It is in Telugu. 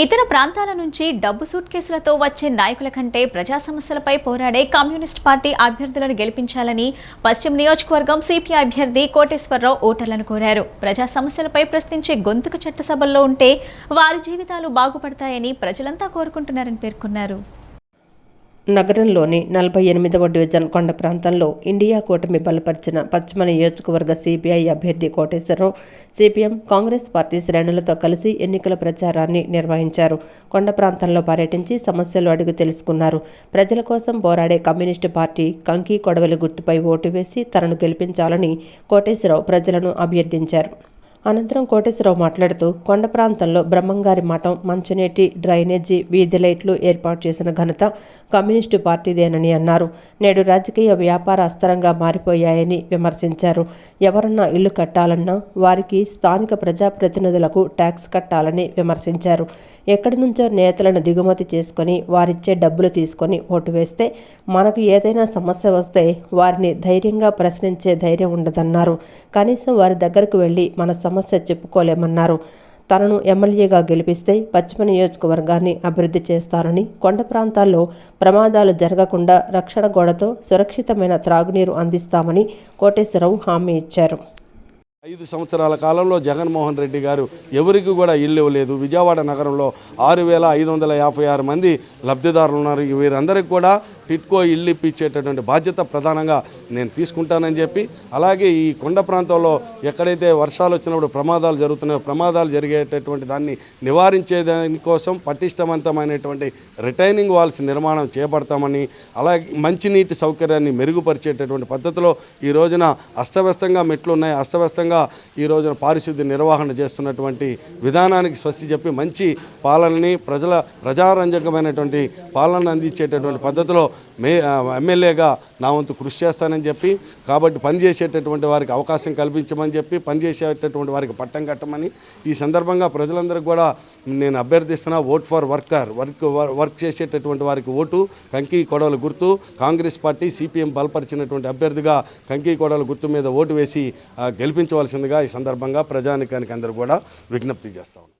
ఇతర ప్రాంతాల నుంచి డబ్బు సూట్ కేసులతో వచ్చే నాయకుల కంటే ప్రజా సమస్యలపై పోరాడే కమ్యూనిస్ట్ పార్టీ అభ్యర్థులను గెలిపించాలని పశ్చిమ నియోజకవర్గం సిపిఐ అభ్యర్థి కోటేశ్వరరావు ఓటర్లను కోరారు. ప్రజా సమస్యలపై ప్రశ్నించే గొంతుక చట్టసభల్లో ఉంటే వారి జీవితాలు బాగుపడతాయని ప్రజలంతా కోరుకుంటున్నారని పేర్కొన్నారు. నగరంలోని నలభై ఎనిమిదవ డివిజన్ కొండ ప్రాంతంలో ఇండియా కూటమి బలపరిచిన పశ్చిమ నియోజకవర్గ సిపిఐ అభ్యర్థి కోటేశ్వరరావు సిపిఎం కాంగ్రెస్ పార్టీ శ్రేణులతో కలిసి ఎన్నికల ప్రచారాన్ని నిర్వహించారు. కొండ ప్రాంతంలో పర్యటించి సమస్యలు అడిగి తెలుసుకున్నారు. ప్రజల కోసం పోరాడే కమ్యూనిస్టు పార్టీ కంకి కొడవలి గుర్తుపై ఓటు వేసి తనను గెలిపించాలని కోటేశ్వరరావు ప్రజలను అభ్యర్థించారు. అనంతరం కోటేశ్వరరావు మాట్లాడుతూ కొండ ప్రాంతంలో బ్రహ్మంగారి మఠం మంచినీటి డ్రైనేజీ వీధి లైట్లు ఏర్పాటు చేసిన ఘనత కమ్యూనిస్టు పార్టీదేనని అన్నారు. నేడు రాజకీయ వ్యాపార అస్తరంగా మారిపోయాయని విమర్శించారు. ఎవరన్నా ఇల్లు కట్టాలన్నా వారికి స్థానిక ప్రజాప్రతినిధులకు ట్యాక్స్ కట్టాలని విమర్శించారు. ఎక్కడి నుంచో నేతలను దిగుమతి చేసుకొని వారిచ్చే డబ్బులు తీసుకొని ఓటు వేస్తే మనకు ఏదైనా సమస్య వస్తే వారిని ధైర్యంగా ప్రశ్నించే ధైర్యం ఉండదన్నారు. కనీసం వారి దగ్గరకు వెళ్ళి మన సమస్య చెప్పుకోలేమన్నారు. తనను ఎమ్మెల్యేగా గెలిపిస్తే పశ్చిమ నియోజకవర్గాన్ని అభివృద్ధి చేస్తారని కొండ ప్రాంతాల్లో ప్రమాదాలు జరగకుండా రక్షణ గోడతో సురక్షితమైన త్రాగునీరు అందిస్తామని కోటేశ్వరరావు హామీ ఇచ్చారు. ఐదు సంవత్సరాల కాలంలో జగన్మోహన్ రెడ్డి గారు ఎవరికి కూడా ఇల్లు ఇవ్వలేదు. విజయవాడ నగరంలో ఆరు వేల ఐదు వందల యాభై ఆరు మంది లబ్ధిదారులు ఉన్నారు. వీరందరికీ కూడా టిట్కో ఇల్లు ఇప్పించేటటువంటి బాధ్యత ప్రధానంగా నేను తీసుకుంటానని చెప్పి అలాగే ఈ కొండ ప్రాంతంలో ఎక్కడైతే వర్షాలు వచ్చినప్పుడు ప్రమాదాలు జరుగుతున్నాయో ప్రమాదాలు జరిగేటటువంటి దాన్ని నివారించే దానికోసం పటిష్టవంతమైనటువంటి రిటైనింగ్ వాల్స్ నిర్మాణం చేపడతామని అలాగే మంచినీటి సౌకర్యాన్ని మెరుగుపరిచేటటువంటి పద్ధతిలో ఈ రోజున అస్తవ్యస్తంగా మెట్లు ఉన్నాయి అస్తవ్యస్తంగా ఈ రోజున పారిశుద్ధ్య నిర్వహణ చేస్తున్నటువంటి విధానానికి స్వస్తి చెప్పి మంచి పాలనని ప్రజల ప్రజారంజకమైనటువంటి పాలన అందించేటటువంటి పద్ధతిలో మే ఎమ్మెల్యేగా నా వంతు కృషి చేస్తానని చెప్పి కాబట్టి పనిచేసేటటువంటి వారికి అవకాశం కల్పించమని చెప్పి పనిచేసేటటువంటి వారికి పట్టం కట్టమని ఈ సందర్భంగా ప్రజలందరికీ కూడా నేను అభ్యర్థిస్తున్నా vote for worker work work చేసేటటువంటి వారికి ఓటు కంకి కొడవల గుర్తు కాంగ్రెస్ పార్టీ సిపిఎం బలపరిచినటువంటి అభ్యర్థిగా కంకి కొడవల గుర్తు మీద ఓటు వేసి గెలిపించవచ్చు గెలిపించవలసిందిగా ఈ సందర్భంగా ప్రజానికానికి అందరూ కూడా విజ్ఞప్తి చేస్తాను